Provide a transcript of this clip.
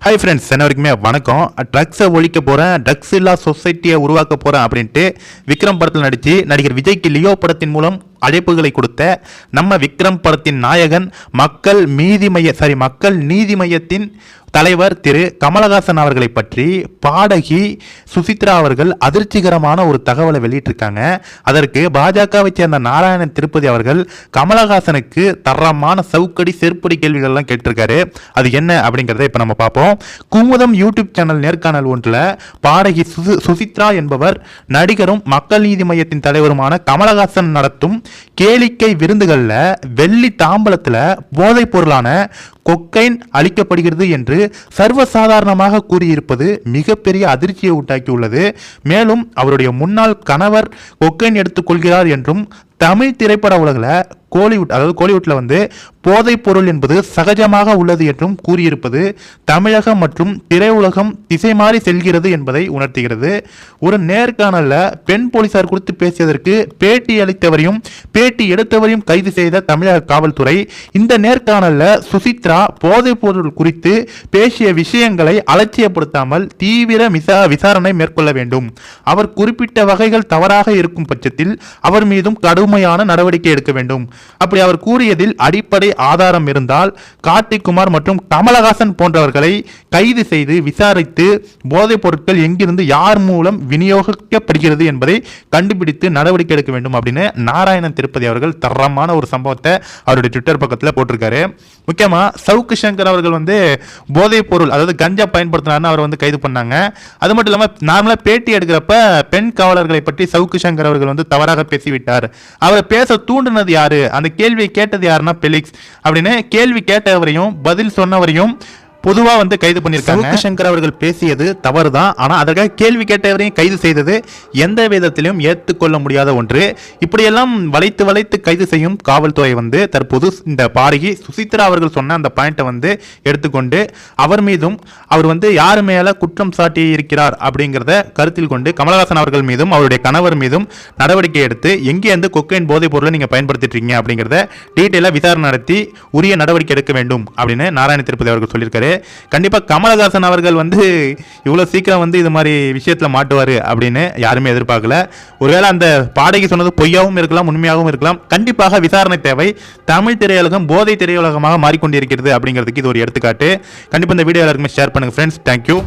Hi friends என்ன வரைக்குமே வணக்கம் ட்ரக்ஸை ஒழிக்க போகிறேன் ட்ரக்ஸ் இல்லா சொசைட்டியை உருவாக்க போகிறேன் அப்படின்ட்டு விக்ரம் படத்தில் நடித்து நடிகர் விஜய்க்கு லியோ படத்தின் மூலம் அழைப்புகளை கொடுத்த நம்ம விக்ரம் படத்தின் நாயகன் மக்கள் மீதி மைய சாரி மக்கள் நீதி மையத்தின் தலைவர் திரு கமலஹாசன் அவர்களை பற்றி பாடகி சுசித்ரா அவர்கள் அதிர்ச்சிகரமான ஒரு தகவலை வெளியிட்டிருக்காங்க. அதற்கு பாஜகவை சேர்ந்த நாராயணன் திருப்பதி அவர்கள் கமலஹாசனுக்கு தரமான சவுக்கடி செருப்படி கேள்விகள்லாம் கேட்டிருக்காரு. அது என்ன அப்படிங்கிறத இப்போ நம்ம பார்ப்போம். குமுதம் யூடியூப் சேனல் நேர்காணல் ஒன்றில் பாடகி சுசித்ரா என்பவர் நடிகரும் மக்கள் நீதி மையத்தின் தலைவருமான கமலஹாசன் நடத்தும் கேளிக்கை விருந்துகளில் வெள்ளி தாம்பலத்தில் போதைப் பொருளான கொக்கைன் அளிக்கப்படுகிறது என்று சர்வசாதாரணமாக கூறியிருப்பது மிகப்பெரிய அதிர்ச்சியை உண்டாக்கியுள்ளது. மேலும் அவருடைய முன்னாள் கணவர் கொக்கைன் எடுத்துக்கொள்கிறார் என்றும் தமிழ் திரைப்பட உலகில் கோலிவுட் அதாவது கோலிவுட்டில் வந்து போதைப் பொருள் என்பது சகஜமாக உள்ளது என்றும் கூறியிருப்பது தமிழகம் மற்றும் திரையுலகம் திசை மாறி செல்கிறது என்பதை உணர்த்துகிறது. ஒரு நேர்காணலில் பெண் போலீசார் குறித்து பேசியதற்கு பேட்டி அளித்தவரையும் பேட்டி எடுத்தவரையும் கைது செய்த தமிழக காவல்துறை இந்த நேர்காணலில் சுசித்ரா போதைப் பொருள் குறித்து பேசிய விஷயங்களை அலட்சியப்படுத்தாமல் தீவிர விசா விசாரணை மேற்கொள்ள வேண்டும். அவர் குறிப்பிட்ட வகைகள் தவறாக இருக்கும் பட்சத்தில் அவர் மீதும் கடுமையான நடவடிக்கை எடுக்க வேண்டும். அப்படி அவர் கூறியதில் அடிப்படை ஆதாரம் இருந்தால் கார்த்திக்குமார் மற்றும் கமலஹாசன் போன்றவர்களை கைது செய்து விசாரித்து போதைப் பொருட்கள் எங்கிருந்து யார் மூலம் விநியோகிக்கப்படுகிறது என்பதை கண்டுபிடித்து நடவடிக்கை எடுக்க வேண்டும் அப்படின்னு நாராயணன் திருப்பதி அவர்கள் தரமான ஒரு சம்பவத்தை அவருடைய ட்விட்டர் பக்கத்தில் போட்டிருக்காரு. முக்கியமாக சவுக்கு சங்கர் அவர்கள் வந்து போதைப் பொருள் அதாவது கஞ்சா பயன்படுத்தினார்னு அவர் வந்து கைது பண்ணாங்க. அது மட்டும் இல்லாமல் நார்மலாக பேட்டி எடுக்கிறப்ப பெண் காவலர்களை பற்றி சவுக்கு சங்கர் அவர்கள் வந்து தவறாக பேசிவிட்டார். அவரை பேச தூண்டினது யாரு? அந்த கேள்வியை கேட்டது யாருன்னா பெலிக்ஸ். அப்படின்னு கேள்வி கேட்டவரையும் பதில் சொன்னவரையும் பொதுவா வந்து கைது பண்ணியிருக்காங்க சங்கர் அவர்கள் பேசியது தவறுதான். ஆனா அதற்காக கேள்வி கேட்டவரையும் கைது செய்தது எந்த விதத்திலும் ஏற்றுக்கொள்ள முடியாத ஒன்று. இப்படியெல்லாம் வளைத்து வளைத்து கைது செய்யும் காவல்துறை வந்து தற்போது இந்த பாரகி சுசித்ரா அவர்கள் சொன்ன அந்த பாயிண்ட்டை வந்து எடுத்துக்கொண்டு அவர் மீதும் அவர் வந்து யார் மேல குற்றம் சாட்டி இருக்கிறார் அப்படிங்கிறத கருத்தில் கொண்டு கமலஹாசன் அவர்கள் மீதும் அவருடைய கணவர் மீதும் நடவடிக்கை எடுத்து எங்கேருந்து கொக்கைன் போதைப் பொருளை நீங்க பயன்படுத்திட்டு இருக்கீங்க அப்படிங்கிறத டீட்டெயிலாக விசாரணை நடத்தி உரிய நடவடிக்கை எடுக்க வேண்டும் அப்படின்னு நாராயண திருப்பதி அவர்கள் சொல்லியிருக்காரு. கண்டிப்பாக கமலஹாசன் அவர்கள் வந்து இவ்வளோ சீக்கிரம் வந்து இது மாதிரி விஷயத்தில் மாட்டுவார் அப்படின்னு யாருமே எதிர்பார்க்கல. ஒருவேளை அந்த பாடகி சொன்னது பொய்யாகவும் இருக்கலாம் உண்மையாகவும் இருக்கலாம். கண்டிப்பாக விசாரணை தேவை. தமிழ் திரையுலகம் போதை திரையுலகமாக மாறிக்கொண்டிருக்கிறது அப்படிங்கிறதுக்கு இது ஒரு எடுத்துக்காட்டு. கண்டிப்பாக இந்த வீடியோ எல்லாருக்குமே ஷேர் பண்ணுங்கள் ஃப்ரெண்ட்ஸ் தேங்க்யூ